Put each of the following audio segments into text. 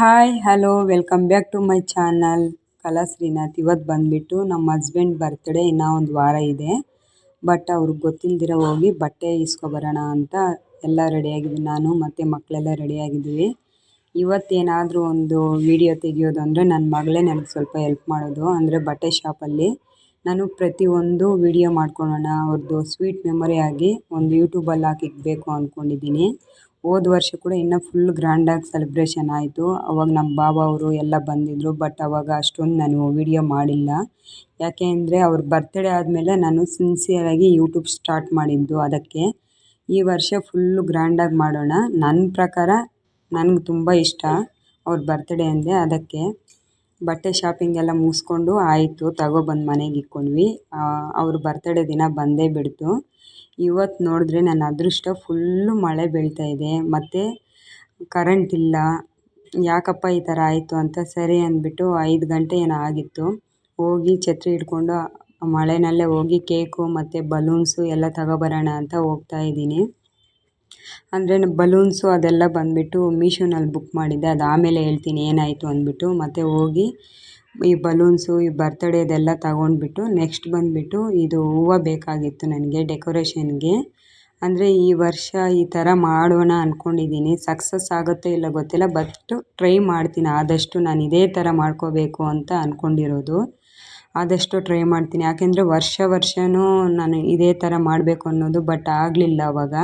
Hi hello welcome back to my channel Kala Srinath ಇವತ್ತು ಬಂದುಬಿಟ್ಟು ನಮ್ಮ ಹಸ್ಬೆಂಡ್ ಬರ್ತ್ಡೇ ಇನ್ನೂ ಒಂದು ವಾರ ಇದೆ ಬಟ್ ಅವ್ರಿಗೆ ಗೊತ್ತಿಲ್ದಿರ ಹೋಗಿ ಬಟ್ಟೆ ಇಸ್ಕೊಬರೋಣ ಅಂತ ಎಲ್ಲ ರೆಡಿಯಾಗಿದ್ದೀನಿ ನಾನು ಮತ್ತು ಮಕ್ಕಳೆಲ್ಲ ರೆಡಿಯಾಗಿದ್ದೀವಿ ಇವತ್ತೇನಾದರೂ ಒಂದು ವಿಡಿಯೋ ತೆಗೆಯೋದು ಅಂದರೆ ನನ್ನ ಮಗಳೇ ನನಗೆ ಸ್ವಲ್ಪ ಹೆಲ್ಪ್ ಮಾಡೋದು ಅಂದರೆ ಬಟ್ಟೆ ಶಾಪಲ್ಲಿ ನಾನು ಪ್ರತಿಯೊಂದು ವಿಡಿಯೋ ಮಾಡ್ಕೊಳ್ಳೋಣ ಅವ್ರದ್ದು ಸ್ವೀಟ್ ಮೆಮೊರಿ ಆಗಿ ಒಂದು ಯೂಟ್ಯೂಬಲ್ಲಿ ಹಾಕಿಕ್ಬೇಕು ಅಂದ್ಕೊಂಡಿದ್ದೀನಿ ಹೋದ ವರ್ಷ ಕೂಡ ಇನ್ನೂ ಫುಲ್ ಗ್ರ್ಯಾಂಡಾಗಿ ಸೆಲೆಬ್ರೇಷನ್ ಆಯಿತು. ಅವಾಗ ನಮ್ಮ ಬಾವ ಅವರು ಎಲ್ಲ ಬಂದಿದ್ದರು ಬಟ್ ಅವಾಗ ಅಷ್ಟೊಂದು ನಾನು ವಿಡಿಯೋ ಮಾಡಿಲ್ಲ. ಯಾಕೆ ಅಂದರೆ ಅವ್ರ ಬರ್ತ್ಡೇ ಆದಮೇಲೆ ನಾನು ಸಿನ್ಸಿಯರಾಗಿ ಯೂಟ್ಯೂಬ್ ಸ್ಟಾರ್ಟ್ ಮಾಡಿದ್ದು ಅದಕ್ಕೆ. ಈ ವರ್ಷ ಫುಲ್ಲು ಗ್ರ್ಯಾಂಡಾಗಿ ಮಾಡೋಣ. ನನ್ನ ಪ್ರಕಾರ ನನಗೆ ತುಂಬ ಇಷ್ಟ ಅವ್ರ ಬರ್ತ್ಡೇ ಅಂದರೆ ಅದಕ್ಕೆ. ಬಟ್ಟೆ ಶಾಪಿಂಗ್ ಎಲ್ಲ ಮುಗಿಸ್ಕೊಂಡು ಆಯಿತು. ತಗೊಬಂದು ಮನೆಗೆ ಇಕ್ಕೊಂಡ್ವಿ ಅವ್ರ ಬರ್ತಡೇ ದಿನ ಬಂದೇ ಬಿಡ್ತು. ಇವತ್ತು ನೋಡಿದ್ರೆ ನನ್ನ ಅದೃಷ್ಟ ಫುಲ್ಲು ಮಳೆ ಬೀಳ್ತಾ ಇದೆ. ಮತ್ತು ಕರೆಂಟ್ ಇಲ್ಲ. ಯಾಕಪ್ಪ ಈ ಥರ ಆಯಿತು ಅಂತ ಸರಿ ಅಂದ್ಬಿಟ್ಟು ಐದು ಗಂಟೆ ಏನೋ ಆಗಿತ್ತು. ಹೋಗಿ ಛತ್ರಿ ಹಿಡ್ಕೊಂಡು ಮಳೆಯಲ್ಲೇ ಹೋಗಿ ಕೇಕು ಮತ್ತು ಬಲೂನ್ಸು ಎಲ್ಲ ತಗೊಬರೋಣ ಅಂತ ಹೋಗ್ತಾ ಇದ್ದೀನಿ. ಅಂದರೆ ಬಲೂನ್ಸು ಅದೆಲ್ಲ ಬಂದುಬಿಟ್ಟು ಮೀಶೋನಲ್ಲಿ ಬುಕ್ ಮಾಡಿದ್ದೆ. ಅದು ಆಮೇಲೆ ಹೇಳ್ತೀನಿ ಏನಾಯಿತು ಅಂದ್ಬಿಟ್ಟು ಮತ್ತು ಹೋಗಿ ಈ ಬಲೂನ್ಸು ಈ ಬರ್ತಡೇದೆಲ್ಲ ತಗೊಂಡ್ಬಿಟ್ಟು ನೆಕ್ಸ್ಟ್ ಬಂದುಬಿಟ್ಟು ಇದು ಹೂವು ಬೇಕಾಗಿತ್ತು ನನಗೆ ಡೆಕೋರೇಷನ್ಗೆ ಅಂದರೆ ಈ ವರ್ಷ ಈ ಥರ ಮಾಡೋಣ ಅಂದ್ಕೊಂಡಿದ್ದೀನಿ ಸಕ್ಸಸ್ ಆಗುತ್ತೋ ಇಲ್ಲ ಗೊತ್ತಿಲ್ಲ ಬಟ್ ಟ್ರೈ ಮಾಡ್ತೀನಿ. ಆದಷ್ಟು ನಾನು ಇದೇ ಥರ ಮಾಡ್ಕೋಬೇಕು ಅಂತ ಅಂದ್ಕೊಂಡಿರೋದು ಆದಷ್ಟು ಟ್ರೈ ಮಾಡ್ತೀನಿ. ಯಾಕೆಂದರೆ ವರ್ಷ ವರ್ಷವೂ ನಾನು ಇದೇ ಥರ ಮಾಡಬೇಕು ಅನ್ನೋದು ಬಟ್ ಆಗಲಿಲ್ಲ ಅವಾಗ.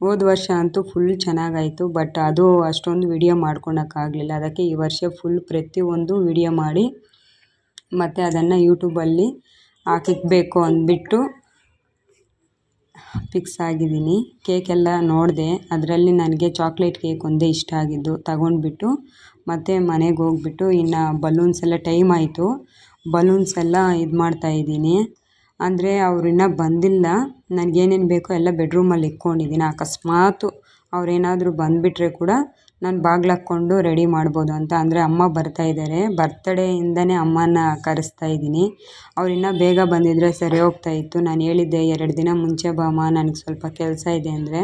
ಹೋದ ವರ್ಷ ಅಂತೂ ಫುಲ್ ಚೆನ್ನಾಗಾಯಿತು ಬಟ್ ಅದು ಅಷ್ಟೊಂದು ವಿಡಿಯೋ ಮಾಡ್ಕೊಳಕ್ಕಾಗಲಿಲ್ಲ ಅದಕ್ಕೆ ಈ ವರ್ಷ ಫುಲ್ ಪ್ರತಿಯೊಂದು ವಿಡಿಯೋ ಮಾಡಿ, ಮತ್ತು ಅದನ್ನು ಯೂಟ್ಯೂಬಲ್ಲಿ ಹಾಕಿಕ್ಬೇಕು ಅಂದ್ಬಿಟ್ಟು ಫಿಕ್ಸ್ ಆಗಿದ್ದೀನಿ. ಕೇಕೆಲ್ಲ ನೋಡಿದೆ, ಅದರಲ್ಲಿ ನನಗೆ ಚಾಕ್ಲೇಟ್ ಕೇಕ್ ಒಂದೇ ಇಷ್ಟ ಆಗಿದ್ದು ತಗೊಂಡ್ಬಿಟ್ಟು, ಮತ್ತು ಮನೆಗೆ ಹೋಗ್ಬಿಟ್ಟು ಇನ್ನು ಬಲೂನ್ಸ್ ಎಲ್ಲ ಟೈಮ್ ಆಯಿತು. ಬಲೂನ್ಸ್ ಎಲ್ಲ ಇದು ಮಾಡ್ತಾಯಿದ್ದೀನಿ ಅಂದರೆ ಅವ್ರು ಇನ್ನೂ ಬಂದಿಲ್ಲ. ನನಗೇನೇನು ಬೇಕೋ ಎಲ್ಲ ಬೆಡ್ರೂಮಲ್ಲಿ ಇಟ್ಕೊಂಡಿದ್ದೀನಿ ಅಕಸ್ಮಾತ್ ಅವರೇನಾದರೂ ಬಂದುಬಿಟ್ರೆ ಕೂಡ ನಾನು ಬಾಗ್ಲು ಹಾಕ್ಕೊಂಡು ರೆಡಿ ಮಾಡ್ಬೋದು ಅಂತ. ಅಂದರೆ ಅಮ್ಮ ಬರ್ತಾ ಇದ್ದಾರೆ ಬರ್ತಡೇಯಿಂದನೇ ಅಮ್ಮನ ಕರೆಸ್ತಾ ಇದ್ದೀನಿ. ಅವ್ರು ಇನ್ನೂ ಬೇಗ ಬಂದಿದ್ದರೆ ಸರಿ ಹೋಗ್ತಾ ಇತ್ತು. ನಾನು ಹೇಳಿದ್ದೆ, ಎರಡು ದಿನ ಮುಂಚೆ ಬಾಮ್ಮ ನನಗೆ ಸ್ವಲ್ಪ ಕೆಲಸ ಇದೆ. ಅಂದರೆ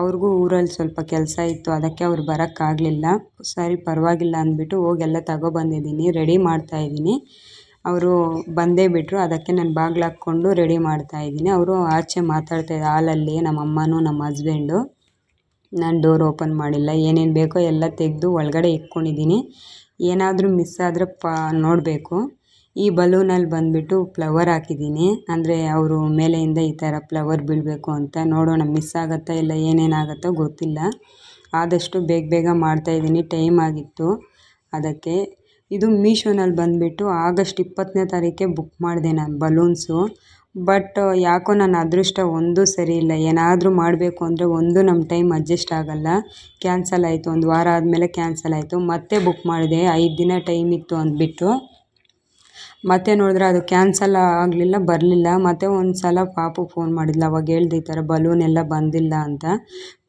ಅವ್ರಿಗೂ ಊರಲ್ಲಿ ಸ್ವಲ್ಪ ಕೆಲಸ ಇತ್ತು. ಅದಕ್ಕೆ ಅವ್ರು ಬರೋಕ್ಕಾಗಲಿಲ್ಲ. ಸರಿ, ಪರವಾಗಿಲ್ಲ, ಅಂದ್ಬಿಟ್ಟು ಹೋಗಿ ಎಲ್ಲ ತಗೊಬಂದಿದ್ದೀನಿ ರೆಡಿ ಮಾಡ್ತಾಯಿದ್ದೀನಿ ಅವರು ಬಂದೇ ಬಿಟ್ಟರು ಅದಕ್ಕೆ ನಾನು ಬಾಗ್ಲು ಹಾಕ್ಕೊಂಡು ರೆಡಿ ಮಾಡ್ತಾ ಇದ್ದೀನಿ. ಅವರು ಆಚೆ ಮಾತಾಡ್ತಾ ಹಾಲಲ್ಲಿ ನಮ್ಮ ಅಮ್ಮನು, ನಮ್ಮ ಹಸ್ಬೆಂಡು. ನಾನು ಡೋರ್ ಓಪನ್ ಮಾಡಿಲ್ಲ. ಏನೇನು ಬೇಕೋ ಎಲ್ಲ ತೆಗೆದು ಒಳಗಡೆ ಇಟ್ಕೊಂಡಿದ್ದೀನಿ. ಏನಾದರೂ ಮಿಸ್ ಆದರೆ ಪಾ ನೋಡಬೇಕು. ಈ ಬಲೂನಲ್ಲಿ ಬಂದುಬಿಟ್ಟು ಫ್ಲವರ್ ಹಾಕಿದ್ದೀನಿ. ಅಂದರೆ ಅವರು ಮೇಲೆಯಿಂದ ಈ ಥರ ಫ್ಲವರ್ ಬೀಳಬೇಕು ಅಂತ ನೋಡೋಣ. ಮಿಸ್ ಆಗುತ್ತಾ ಇಲ್ಲ, ಏನೇನಾಗುತ್ತೋ ಗೊತ್ತಿಲ್ಲ. ಆದಷ್ಟು ಬೇಗ ಬೇಗ ಮಾಡ್ತಾಯಿದ್ದೀನಿ ಟೈಮ್ ಆಗಿತ್ತು. ಅದಕ್ಕೆ ಇದು ಮೀಶೋನಲ್ಲಿ ಬಂದುಬಿಟ್ಟು ಆಗಸ್ಟ್ ಇಪ್ಪತ್ತನೇ ತಾರೀಕೆ ಬುಕ್ ಮಾಡಿದೆ ನಾನು ಬಲೂನ್ಸು ಬಟ್ ಯಾಕೋ ನನ್ನ ಅದೃಷ್ಟ ಒಂದೂ ಸರಿ ಇಲ್ಲ. ಏನಾದರೂ ಮಾಡಬೇಕು ಅಂದರೆ ಒಂದು ನಮ್ಮ ಟೈಮ್ ಅಡ್ಜಸ್ಟ್ ಆಗೋಲ್ಲ. ಕ್ಯಾನ್ಸಲ್ ಆಯಿತು. ಒಂದು ವಾರ ಆದಮೇಲೆ ಕ್ಯಾನ್ಸಲ್ ಆಯಿತು. ಮತ್ತೆ ಬುಕ್ ಮಾಡಿದೆ. ಐದು ದಿನ ಟೈಮ್ ಇತ್ತು ಅಂದ್ಬಿಟ್ಟು. ಮತ್ತೆ ನೋಡಿದ್ರೆ ಅದು ಕ್ಯಾನ್ಸಲ್ ಆಗಲಿಲ್ಲ, ಬರಲಿಲ್ಲ. ಮತ್ತೆ ಒಂದು ಸಲ ಪಾಪು ಫೋನ್ ಮಾಡಿದ್ಲು. ಅವಾಗ ಹೇಳ್ದೆ ಈ ಥರ ಬಲೂನ್ ಎಲ್ಲ ಬಂದಿಲ್ಲ ಅಂತ.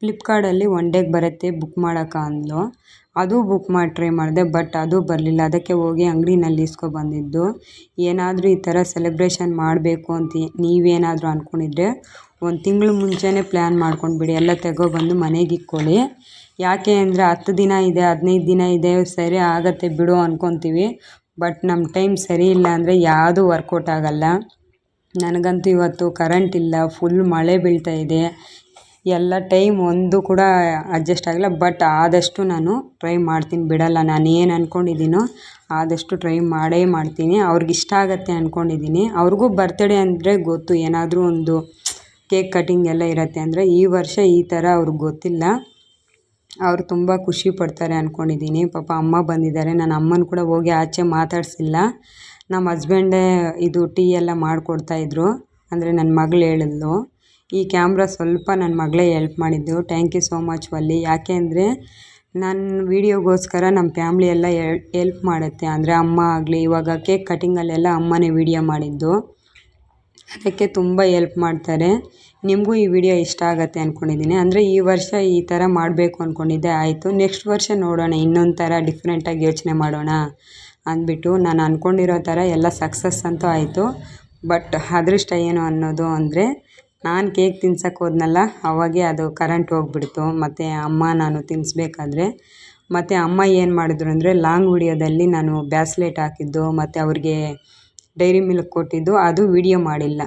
ಫ್ಲಿಪ್ಕಾರ್ಟಲ್ಲಿ ಒನ್ ಡೇಗೆ ಬರುತ್ತೆ ಬುಕ್ ಮಾಡೋಕೆ ಅಂದ್ಲು. ಅದು ಬುಕ್ ಮಾಡಿ ಟ್ರೈ ಮಾಡಿದೆ ಬಟ್ ಅದು ಬರಲಿಲ್ಲ. ಅದಕ್ಕೆ ಹೋಗಿ ಅಂಗಡಿನಲ್ಲಿ ಇಸ್ಕೊಬಂದಿದ್ದು ಏನಾದರೂ ಈ ಥರ ಸೆಲೆಬ್ರೇಷನ್ ಮಾಡಬೇಕು ಅಂತ ನೀವೇನಾದರೂ ಅಂದ್ಕೊಂಡಿದ್ರೆ ಒಂದು ತಿಂಗಳು ಮುಂಚೆನೇ ಪ್ಲ್ಯಾನ್ ಮಾಡ್ಕೊಂಡ್ಬಿಡಿ ಎಲ್ಲ ತಗೊಬಂದು ಮನೆಗೆ ಇಕ್ಕೊಳ್ಳಿ. ಯಾಕೆ ಅಂದರೆ ಹತ್ತು ದಿನ ಇದೆ, ಹದಿನೈದು ದಿನ ಇದೆ, ಸರಿ ಆಗುತ್ತೆ ಬಿಡು ಅಂದ್ಕೊತೀವಿ ಬಟ್ ನಮ್ಮ ಟೈಮ್ ಸರಿ ಇಲ್ಲ ಅಂದರೆ ಯಾವುದೂ ವರ್ಕೌಟ್ ಆಗಲ್ಲ. ನನಗಂತೂ ಇವತ್ತು ಕರೆಂಟ್ ಇಲ್ಲ ಫುಲ್ ಮಳೆ ಬೀಳ್ತಾ ಇದೆ. ಎಲ್ಲ ಟೈಮ್ ಒಂದು ಕೂಡ ಅಡ್ಜಸ್ಟ್ ಆಗಿಲ್ಲ ಬಟ್ ಆದಷ್ಟು ನಾನು ಟ್ರೈ ಮಾಡ್ತೀನಿ ಬಿಡೋಲ್ಲ. ನಾನು ಏನು ಅಂದ್ಕೊಂಡಿದ್ದೀನೋ ಆದಷ್ಟು ಟ್ರೈ ಮಾಡೇ ಮಾಡ್ತೀನಿ. ಅವ್ರಿಗೆ ಇಷ್ಟ ಆಗುತ್ತೆ ಅಂದ್ಕೊಂಡಿದ್ದೀನಿ ಅವ್ರಿಗೂ ಬರ್ತಡೇ ಅಂದರೆ ಗೊತ್ತು. ಏನಾದರೂ ಒಂದು ಕೇಕ್ ಕಟಿಂಗ್ ಎಲ್ಲ ಇರುತ್ತೆ ಅಂದರೆ ಈ ವರ್ಷ ಈ ಥರ ಅವ್ರಿಗೆ ಗೊತ್ತಿಲ್ಲ. ಅವರು ತುಂಬ ಖುಷಿ ಪಡ್ತಾರೆ ಅಂದ್ಕೊಂಡಿದ್ದೀನಿ ಪಾಪ ಅಮ್ಮ ಬಂದಿದ್ದಾರೆ. ನನ್ನ ಅಮ್ಮನ ಕೂಡ ಹೋಗಿ ಆಚೆ ಮಾತಾಡಿಸಿಲ್ಲ. ನಮ್ಮ ಹಸ್ಬೆಂಡೇ ಇದು ಟೀ ಎಲ್ಲ ಮಾಡಿಕೊಡ್ತಾಯಿದ್ರು ಅಂದರೆ ನನ್ನ ಮಗಳು ಹೇಳಿದ್ಲು. ಈ ಕ್ಯಾಮ್ರಾ ಸ್ವಲ್ಪ ನನ್ನ ಮಗಳೇ ಎಲ್ಪ್ ಮಾಡಿದ್ದು. Thank you so much Valli. ಯಾಕೆ ಅಂದರೆ ನನ್ನ ವೀಡಿಯೋಗೋಸ್ಕರ ನಮ್ಮ ಫ್ಯಾಮ್ಲಿ ಎಲ್ಲ ಎಲ್ಪ್ ಮಾಡುತ್ತೆ. ಅಂದರೆ ಅಮ್ಮ ಆಗಲಿ, ಇವಾಗ ಕೇಕ್ ಕಟಿಂಗಲ್ಲೆಲ್ಲ ಅಮ್ಮನೇ ವೀಡಿಯೋ ಮಾಡಿದ್ದು. ಅದಕ್ಕೆ ತುಂಬ ಎಲ್ಪ್ ಮಾಡ್ತಾರೆ. ನಿಮಗೂ ಈ ವಿಡಿಯೋ ಇಷ್ಟ ಆಗುತ್ತೆ ಅಂದ್ಕೊಂಡಿದ್ದೀನಿ ಅಂದರೆ ಈ ವರ್ಷ ಈ ಥರ ಮಾಡಬೇಕು ಅಂದ್ಕೊಂಡಿದ್ದೆ ಆಯಿತು. ನೆಕ್ಸ್ಟ್ ವರ್ಷ ನೋಡೋಣ, ಇನ್ನೊಂದು ಥರ ಡಿಫ್ರೆಂಟಾಗಿ ಯೋಚನೆ ಮಾಡೋಣ ಅಂದ್ಬಿಟ್ಟು ನಾನು ಅಂದ್ಕೊಂಡಿರೋ ಥರ ಎಲ್ಲ ಸಕ್ಸಸ್ ಅಂತೂ ಆಯಿತು. ಬಟ್ ಅದೃಷ್ಟ ಏನು ಅನ್ನೋದು ಅಂದರೆ ನಾನು ಕೇಕ್ ತಿನ್ಸಕ್ಕೆ ಹೋದ್ನಲ್ಲ ಅವಾಗೆ ಅದು ಕರೆಂಟ್ ಹೋಗ್ಬಿಡ್ತು. ಮತ್ತು ಅಮ್ಮ ನಾನು ತಿನ್ನಿಸ್ಬೇಕಾದ್ರೆ ಮತ್ತು ಅಮ್ಮ ಏನು ಮಾಡಿದ್ರು ಅಂದರೆ ಲಾಂಗ್ ವಿಡಿಯೋದಲ್ಲಿ ನಾನು ಬ್ಯಾಸ್ಲೇಟ್ ಹಾಕಿದ್ದು ಮತ್ತು ಅವ್ರಿಗೆ ಡೈರಿ ಮಿಲ್ಕ್ ಕೊಟ್ಟಿದ್ದು ಅದು ವಿಡಿಯೋ ಮಾಡಿಲ್ಲ.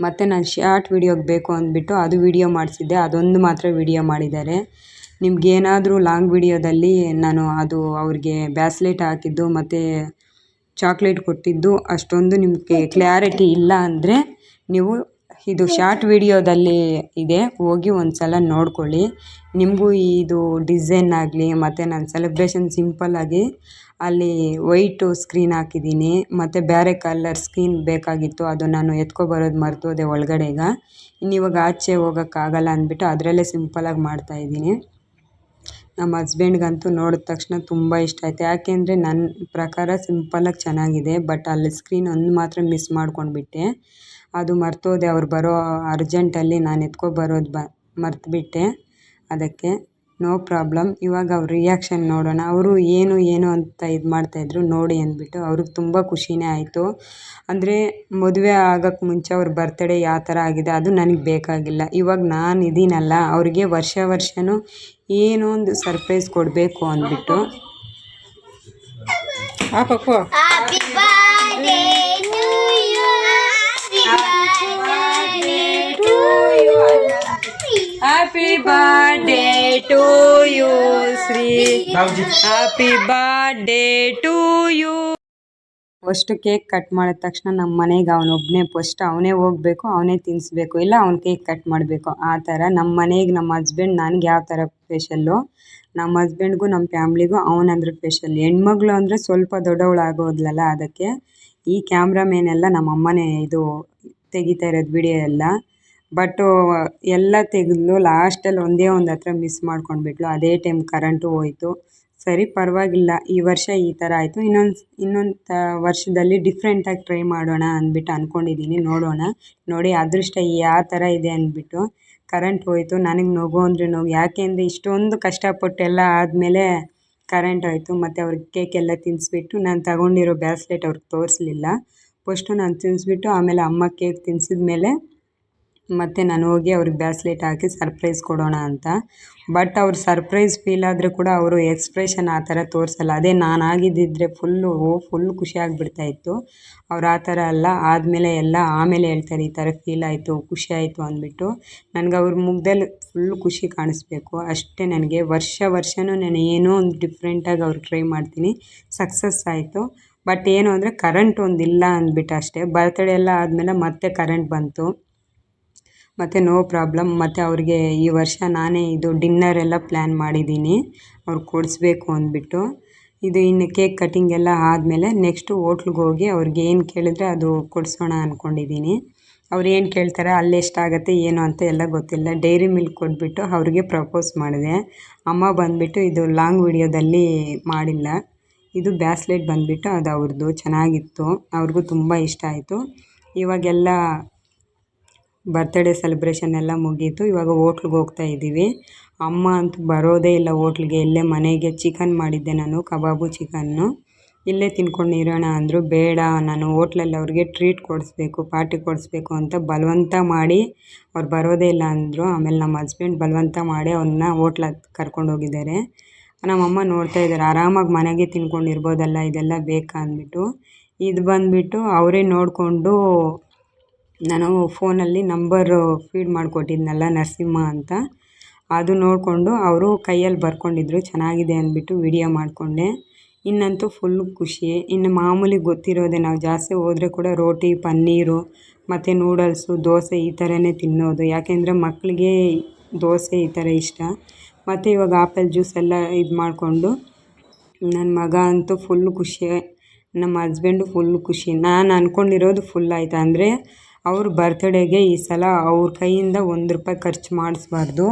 ಮತ್ತು ನಾನು ಶಾರ್ಟ್ ವಿಡಿಯೋಗೆ ಬೇಕು ಅಂದ್ಬಿಟ್ಟು ಅದು ವಿಡಿಯೋ ಮಾಡಿಸಿದ್ದೆ ಅದೊಂದು ಮಾತ್ರ ವಿಡಿಯೋ ಮಾಡಿದ್ದಾರೆ. ನಿಮಗೇನಾದರೂ ಲಾಂಗ್ ವಿಡಿಯೋದಲ್ಲಿ ನಾನು ಅದು ಅವ್ರಿಗೆ ಬ್ಯಾಸ್ಲೇಟ್ ಹಾಕಿದ್ದು ಮತ್ತು ಚಾಕ್ಲೇಟ್ ಕೊಟ್ಟಿದ್ದು ಅಷ್ಟೊಂದು ನಿಮಗೆ ಕ್ಲ್ಯಾರಿಟಿ ಇಲ್ಲ ಅಂದರೆ ನೀವು ಇದು ಶಾರ್ಟ್ ವಿಡಿಯೋದಲ್ಲಿ ಇದೆ, ಹೋಗಿ ಒಂದು ಸಲ ನೋಡ್ಕೊಳ್ಳಿ. ನಿಮಗೂ ಇದು ಡಿಸೈನ್ ಆಗಲಿ, ಮತ್ತು ನಾನು ಸೆಲೆಬ್ರೇಷನ್ ಸಿಂಪಲ್ಲಾಗಿ ಅಲ್ಲಿ ವೈಟು ಸ್ಕ್ರೀನ್ ಹಾಕಿದ್ದೀನಿ, ಮತ್ತು ಬೇರೆ ಕಲರ್ ಸ್ಕ್ರೀನ್ ಬೇಕಾಗಿತ್ತು, ಅದು ನಾನು ಎತ್ಕೊಬರೋದು ಮರ್ತೋದೆ ಒಳಗಡೆ ಈಗ. ಇವಾಗ ಆಚೆ ಹೋಗೋಕ್ಕಾಗಲ್ಲ ಅಂದ್ಬಿಟ್ಟು ಅದರಲ್ಲೇ ಸಿಂಪಲ್ಲಾಗಿ ಮಾಡ್ತಾಯಿದ್ದೀನಿ ನಮ್ಮ ಹಸ್ಬೆಂಡ್ಗಂತೂ ನೋಡಿದ ತಕ್ಷಣ ತುಂಬ ಇಷ್ಟ ಆಯಿತು. ಯಾಕೆಂದರೆ ನನ್ನ ಪ್ರಕಾರ ಸಿಂಪಲ್ಲಾಗಿ ಚೆನ್ನಾಗಿದೆ, ಬಟ್ ಅಲ್ಲಿ ಸ್ಕ್ರೀನ್ ಒಂದು ಮಾತ್ರ ಮಿಸ್ ಮಾಡ್ಕೊಂಡ್ಬಿಟ್ಟೆ. ಅದು ಮರ್ತೋದೆ ಅವ್ರು ಬರೋ ಅರ್ಜೆಂಟಲ್ಲಿ ನಾನು ಎತ್ಕೊಬರೋದು ಬ ಮರ್ತುಬಿಟ್ಟೆ. ಅದಕ್ಕೆ ನೋ ಪ್ರಾಬ್ಲಮ್. ಇವಾಗ ಅವ್ರ ರಿಯಾಕ್ಷನ್ ನೋಡೋಣ. ಅವರು ಏನು ಏನು ಅಂತ ಇದು ಮಾಡ್ತಾಯಿದ್ರು ನೋಡಿ ಅಂದ್ಬಿಟ್ಟು ಅವ್ರಿಗೆ ತುಂಬ ಖುಷಿನೇ ಆಯಿತು. ಅಂದರೆ ಮದುವೆ ಆಗೋಕ್ಕೆ ಮುಂಚೆ ಅವ್ರ ಬರ್ತಡೇ ಯಾವ ಥರ ಆಗಿದೆ ಅದು ನನಗೆ ಬೇಕಾಗಿಲ್ಲ. ಇವಾಗ ನಾನು ಇದೀನಲ್ಲ ಅವರಿಗೆ ವರ್ಷ ವರ್ಷವೂ ಏನೋ ಒಂದು ಸರ್ಪ್ರೈಸ್ ಕೊಡಬೇಕು ಅಂದ್ಬಿಟ್ಟು. Happy birthday to you Sri happy birthday to you first cake cut ಮಾಡಿದ ತಕ್ಷಣ ನಮ್ಮ ಮನೆಗೆ ಅವನೊಬ್ಬನೇ ಫಸ್ಟ್ ಅವನೇ ಹೋಗ್ಬೇಕು ಅವನೇ ತಿನ್ನಿಸ್ಬೇಕು ಇಲ್ಲ ಅವ್ನು ಕೇಕ್ ಕಟ್ ಮಾಡಬೇಕು. ಆ ಥರ ನಮ್ಮ ಮನೆಗೆ ನಮ್ಮ ಹಸ್ಬೆಂಡ್ ನನಗೆ ಯಾವ ಥರ ಸ್ಪೆಷಲ್ಲು ನಮ್ಮ ಹಸ್ಬೆಂಡ್ಗೂ ನಮ್ಮ ಫ್ಯಾಮ್ಲಿಗೂ ಅವನಂದ್ರೆ ಸ್ಪೆಷಲ್ ಹೆಣ್ಮಗಳು ಅಂದರೆ ಸ್ವಲ್ಪ ದೊಡ್ಡವಳು ಆಗೋದ್ಲಲ್ಲ ಅದಕ್ಕೆ ಈ ಕ್ಯಾಮ್ರಾಮೇನೆಲ್ಲ ನಮ್ಮ ಅಮ್ಮನೇ ಇದು ತೆಗಿತಾ ಇರೋದು ವಿಡಿಯೋ ಎಲ್ಲ. ಬಟ್ಟು ಎಲ್ಲ ತೆಗೆದ್ಲು ಲಾಸ್ಟಲ್ಲಿ ಒಂದೇ ಒಂದು ಹತ್ರ ಮಿಸ್ ಮಾಡ್ಕೊಂಡ್ಬಿಟ್ಲು. ಅದೇ ಟೈಮ್ ಕರೆಂಟು ಹೋಯ್ತು. ಸರಿ, ಪರವಾಗಿಲ್ಲ. ಈ ವರ್ಷ ಈ ಥರ ಆಯಿತು. ಇನ್ನೊಂದು ಇನ್ನೊಂದು ತ ವರ್ಷದಲ್ಲಿ ಡಿಫ್ರೆಂಟಾಗಿ ಟ್ರೈ ಮಾಡೋಣ ಅಂದ್ಬಿಟ್ಟು ಅಂದ್ಕೊಂಡಿದ್ದೀನಿ ನೋಡೋಣ. ನೋಡಿ, ಅದೃಷ್ಟ ಯಾವ ಥರ ಇದೆ ಅಂದ್ಬಿಟ್ಟು ಕರೆಂಟ್ ಹೋಯ್ತು. ನನಗೆ ನಗು ಅಂದರೆ ನೋವು. ಯಾಕೆ ಅಂದರೆ ಇಷ್ಟೊಂದು ಕಷ್ಟಪಟ್ಟೆಲ್ಲ ಆದಮೇಲೆ ಕರೆಂಟ್ ಹೋಯಿತು ಮತ್ತು ಅವ್ರಿಗೆ ಎಲ್ಲ ತಿನ್ನಿಸ್ಬಿಟ್ಟು ನಾನು ತಗೊಂಡಿರೋ ಬ್ಯಾಸ್ಲೆಟ್ ಅವ್ರಿಗೆ ತೋರಿಸ್ಲಿಲ್ಲ. ಫಸ್ಟು ನಾನು ತಿನ್ನಿಸ್ಬಿಟ್ಟು ಆಮೇಲೆ ಅಮ್ಮ ಕೇಕ್ ತಿನ್ಸಿದ ಮೇಲೆ ಮತ್ತು ನಾನು ಹೋಗಿ ಅವ್ರಿಗೆ ಬ್ಯಾಸ್ಲೆಟ್ ಹಾಕಿ ಸರ್ಪ್ರೈಸ್ ಕೊಡೋಣ ಅಂತ. ಬಟ್ ಅವ್ರು ಸರ್ಪ್ರೈಸ್ ಫೀಲ್ ಆದರೆ ಕೂಡ ಅವರು ಎಕ್ಸ್ಪ್ರೆಷನ್ ಆ ಥರ ತೋರಿಸಲ್ಲ. ಅದೇ ನಾನು ಆಗಿದ್ದಿದ್ರೆ ಫುಲ್ಲು ಫುಲ್ ಖುಷಿ ಆಗಿಬಿಡ್ತಾಯಿತ್ತು ಅವ್ರು ಆ ಥರ ಅಲ್ಲ, ಆದಮೇಲೆ ಎಲ್ಲ ಆಮೇಲೆ ಹೇಳ್ತಾರೆ, ಈ ಥರ ಫೀಲ್ ಆಯಿತು, ಖುಷಿ ಆಯಿತು ಅಂದ್ಬಿಟ್ಟು. ನನಗೆ ಅವ್ರ ಮುಖದಲ್ಲಿ ಫುಲ್ ಖುಷಿ ಕಾಣಿಸ್ಬೇಕು. ಅಷ್ಟೇ ನನಗೆ. ವರ್ಷ ವರ್ಷವೂ ನಾನು ಏನೋ ಒಂದು ಡಿಫ್ರೆಂಟಾಗಿ ಅವ್ರಿಗೆ ಟ್ರೈ ಮಾಡ್ತೀನಿ. ಸಕ್ಸಸ್ ಆಯಿತು. ಬಟ್ ಏನು ಅಂದರೆ ಕರೆಂಟ್ ಒಂದಿಲ್ಲ ಅಂದ್ಬಿಟ್ಟು ಅಷ್ಟೇ. ಬರ್ತಡೇ ಎಲ್ಲ ಆದಮೇಲೆ ಮತ್ತೆ ಕರೆಂಟ್ ಬಂತು. ಮತ್ತು ನೋ ಪ್ರಾಬ್ಲಮ್ ಮತ್ತು ಅವ್ರಿಗೆ ಈ ವರ್ಷ ನಾನೇ ಇದು ಡಿನ್ನರ್ ಎಲ್ಲ ಪ್ಲ್ಯಾನ್ ಮಾಡಿದ್ದೀನಿ. ಅವ್ರು ಕೊಡಿಸ್ಬೇಕು ಅಂದ್ಬಿಟ್ಟು. ಇದು ಇನ್ನು ಕೇಕ್ ಕಟಿಂಗ್ ಎಲ್ಲ ಆದಮೇಲೆ ನೆಕ್ಸ್ಟು ಹೋಟ್ಲ್ಗೆ ಹೋಗಿ ಅವ್ರಿಗೆ ಏನು ಕೇಳಿದ್ರೆ ಅದು ಕೊಡಿಸೋಣ ಅಂದ್ಕೊಂಡಿದ್ದೀನಿ ಅವ್ರು ಏನು ಕೇಳ್ತಾರೆ, ಅಲ್ಲಿ ಎಷ್ಟಾಗುತ್ತೆ, ಏನು ಅಂತ ಎಲ್ಲ ಗೊತ್ತಿಲ್ಲ. ಡೈರಿ ಮಿಲ್ಕ್ ಕೊಟ್ಬಿಟ್ಟು ಅವ್ರಿಗೆ ಪ್ರಪೋಸ್ ಮಾಡಿದೆ. ಅಮ್ಮ ಬಂದುಬಿಟ್ಟು ಇದು ಲಾಂಗ್ ವಿಡಿಯೋದಲ್ಲಿ ಮಾಡಿಲ್ಲ. ಇದು ಬ್ಯಾಸ್ಲೆಟ್ ಬಂದುಬಿಟ್ಟು ಅದು ಅವ್ರದ್ದು ಚೆನ್ನಾಗಿತ್ತು. ಅವ್ರಿಗೂ ತುಂಬ ಇಷ್ಟ ಆಯಿತು. ಇವಾಗೆಲ್ಲ ಬರ್ತ್ಡೇ ಸೆಲೆಬ್ರೇಷನ್ ಎಲ್ಲ ಮುಗೀತು. ಇವಾಗ ಹೋಟ್ಲ್ಗೆ ಹೋಗ್ತಾ ಇದ್ದೀವಿ. ಅಮ್ಮ ಅಂತೂ ಬರೋದೇ ಇಲ್ಲ ಹೋಟ್ಲಿಗೆ ಇಲ್ಲೇ ಮನೆಗೆ ಚಿಕನ್ ಮಾಡಿದ್ದೆ ನಾನು, ಕಬಾಬು ಚಿಕನ್ನು ಇಲ್ಲೇ ತಿನ್ಕೊಂಡು ಇರೋಣ ಅಂದರು, ಬೇಡ, ನಾನು ಹೋಟ್ಲಲ್ಲಿ ಅವ್ರಿಗೆ ಟ್ರೀಟ್ ಕೊಡಿಸ್ಬೇಕು ಪಾರ್ಟಿ ಕೊಡಿಸ್ಬೇಕು ಅಂತ ಬಲವಂತ ಮಾಡಿ ಅವ್ರು ಬರೋದೇ ಇಲ್ಲ ಅಂದರು. ಆಮೇಲೆ ನಮ್ಮ ಹಸ್ಬೆಂಡ್ ಬಲವಂತ ಮಾಡಿ ಅವ್ರನ್ನ ಹೋಟ್ಲ್ ಕರ್ಕೊಂಡು ಹೋಗಿದ್ದಾರೆ. ನಮ್ಮಮ್ಮ ನೋಡ್ತಾ ಇದ್ದಾರೆ, ಆರಾಮಾಗಿ ಮನೆಗೆ ತಿನ್ಕೊಂಡು ಇರ್ಬೋದಲ್ಲ ಇದೆಲ್ಲ ಬೇಕಾ ಅಂದ್ಬಿಟ್ಟು. ಇದು ಬಂದುಬಿಟ್ಟು ಅವರೇ ನೋಡಿಕೊಂಡು ನಾನು ಫೋನಲ್ಲಿ ನಂಬರು ಫೀಡ್ ಮಾಡಿಕೊಟ್ಟಿದ್ನಲ್ಲ ನರಸಿಂಹ ಅಂತ. ಅದು ನೋಡಿಕೊಂಡು ಅವರು ಕೈಯಲ್ಲಿ ಬರ್ಕೊಂಡಿದ್ರು, ಚೆನ್ನಾಗಿದೆ ಅಂದ್ಬಿಟ್ಟು ವಿಡಿಯೋ ಮಾಡಿಕೊಂಡೆ. ಇನ್ನಂತೂ ಫುಲ್ ಖುಷಿ. ಇನ್ನು ಮಾಮೂಲಿ ಗೊತ್ತಿರೋದೆ, ನಾವು ಜಾಸ್ತಿ ಹೋದರೆ ಕೂಡ ರೋಟಿ, ಪನ್ನೀರು, ಮತ್ತು ನೂಡಲ್ಸು, ದೋಸೆ ಈ ಥರನೇ ತಿನ್ನೋದು. ಯಾಕೆಂದರೆ ಮಕ್ಕಳಿಗೆ ದೋಸೆ ಈ ಥರ ಇಷ್ಟ. ಮತ್ತು ಇವಾಗ ಆಪಲ್ ಜ್ಯೂಸ್ ಎಲ್ಲ ಇದು ಮಾಡಿಕೊಂಡು ನನ್ನ ಮಗ ಅಂತೂ ಫುಲ್ ಖುಷಿ. ನಮ್ಮ ಹಸ್ಬೆಂಡು ಫುಲ್ ಖುಷಿ. ನಾನು ಅಂದ್ಕೊಂಡಿರೋದು ಫುಲ್ ಆಯ್ತು. ಅಂದರೆ ಅವ್ರ ಬರ್ತಡೇಗೆ ಈ ಸಲ ಅವ್ರ ಕೈಯಿಂದ ಒಂದು ರೂಪಾಯಿ ಖರ್ಚು ಮಾಡಿಸ್ಬಾರ್ದು.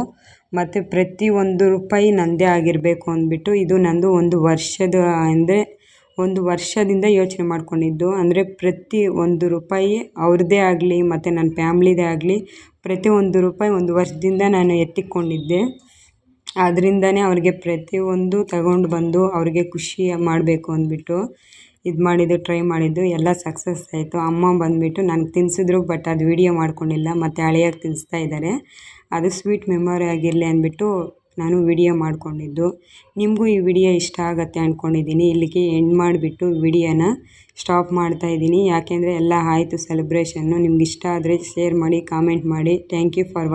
ಮತ್ತು ಪ್ರತಿ ಒಂದು ರೂಪಾಯಿ ನನ್ನದೇ ಆಗಿರಬೇಕು ಅಂದ್ಬಿಟ್ಟು ಇದು ನನ್ನದು ಒಂದು ವರ್ಷದ, ಅಂದರೆ ಒಂದು ವರ್ಷದಿಂದ ಯೋಚನೆ ಮಾಡ್ಕೊಂಡಿದ್ದು. ಅಂದರೆ ಪ್ರತಿ ಒಂದು ರೂಪಾಯಿ ಅವ್ರದ್ದೇ ಆಗಲಿ, ಮತ್ತು ನನ್ನ ಫ್ಯಾಮ್ಲಿದೇ ಆಗಲಿ, ಪ್ರತಿ ಒಂದು ರೂಪಾಯಿ ಒಂದು ವರ್ಷದಿಂದ ನಾನು ಎತ್ತಿಕೊಂಡಿದ್ದೆ. ಅದರಿಂದನೇ ಅವ್ರಿಗೆ ಪ್ರತಿಯೊಂದು ತಗೊಂಡು ಬಂದು ಅವ್ರಿಗೆ ಖುಷಿ ಮಾಡಬೇಕು ಅಂದ್ಬಿಟ್ಟು. ಇದು ಮಾಡಿದ್ದು, ಟ್ರೈ ಮಾಡಿದ್ದು, ಎಲ್ಲ ಸಕ್ಸಸ್ ಆಯಿತು. ಅಮ್ಮ ಬಂದುಬಿಟ್ಟು ನನಗೆ ತಿನ್ಸಿದ್ರು, ಬಟ್ ಅದು ವೀಡಿಯೋ ಮಾಡ್ಕೊಂಡಿಲ್ಲ, ಮತ್ತು ಹಳೆಯಾಗಿ ತಿನ್ನಿಸ್ತಾ ಇದ್ದಾರೆ ಅದು ಸ್ವೀಟ್ ಮೆಮೊರಿ ಆಗಿರಲಿ ಅಂದ್ಬಿಟ್ಟು ನಾನು ವಿಡಿಯೋ ಮಾಡ್ಕೊಂಡಿದ್ದು. ನಿಮಗೂ ಈ ವಿಡಿಯೋ ಇಷ್ಟ ಆಗುತ್ತೆ ಅಂದ್ಕೊಂಡಿದ್ದೀನಿ ಇಲ್ಲಿಗೆ ಎಂಡ್ ಮಾಡಿಬಿಟ್ಟು ವಿಡಿಯೋನ ಸ್ಟಾಪ್ ಮಾಡ್ತಾ ಇದ್ದೀನಿ ಯಾಕೆಂದರೆ ಎಲ್ಲ ಆಯಿತು ಸೆಲೆಬ್ರೇಷನ್ನು. ನಿಮ್ಗೆ ಇಷ್ಟ ಆದರೆ ಶೇರ್ ಮಾಡಿ, ಕಾಮೆಂಟ್ ಮಾಡಿ. Thank you for